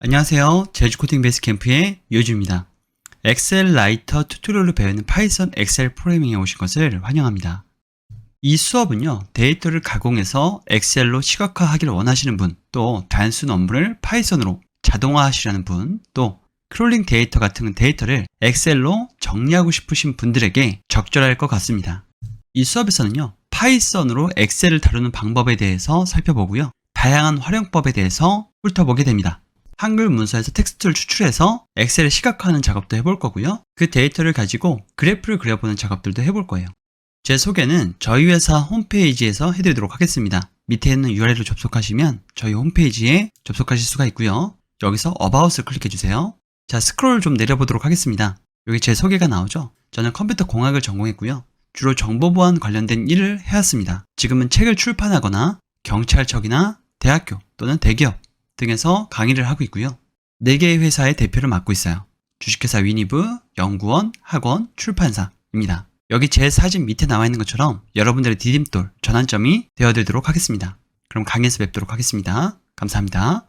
안녕하세요. 제주코딩 베이스 캠프의 요주입니다. 엑셀 라이터 튜토리얼로 배우는 파이썬 엑셀 프로그래밍에 오신 것을 환영합니다. 이 수업은요, 데이터를 가공해서 엑셀로 시각화하기를 원하시는 분, 또 단순 업무를 파이썬으로 자동화하시려는 분, 또 크롤링 데이터 같은 데이터를 엑셀로 정리하고 싶으신 분들에게 적절할 것 같습니다. 이 수업에서는요, 파이썬으로 엑셀을 다루는 방법에 대해서 살펴보고요, 다양한 활용법에 대해서 훑어보게 됩니다. 한글 문서에서 텍스트를 추출해서 엑셀에 시각화하는 작업도 해볼 거고요. 그 데이터를 가지고 그래프를 그려보는 작업들도 해볼 거예요. 제 소개는 저희 회사 홈페이지에서 해드리도록 하겠습니다. 밑에 있는 URL로 접속하시면 저희 홈페이지에 접속하실 수가 있고요. 여기서 About을 클릭해주세요. 자, 스크롤 좀 내려보도록 하겠습니다. 여기 제 소개가 나오죠? 저는 컴퓨터 공학을 전공했고요. 주로 정보보안 관련된 일을 해왔습니다. 지금은 책을 출판하거나 경찰청이나 대학교 또는 대기업 등에서 강의를 하고 있고요. 4개의 회사의 대표를 맡고 있어요. 주식회사 위니브, 연구원, 학원, 출판사입니다. 여기 제 사진 밑에 나와 있는 것처럼 여러분들의 디딤돌, 전환점이 되어드리도록 하겠습니다. 그럼 강의에서 뵙도록 하겠습니다. 감사합니다.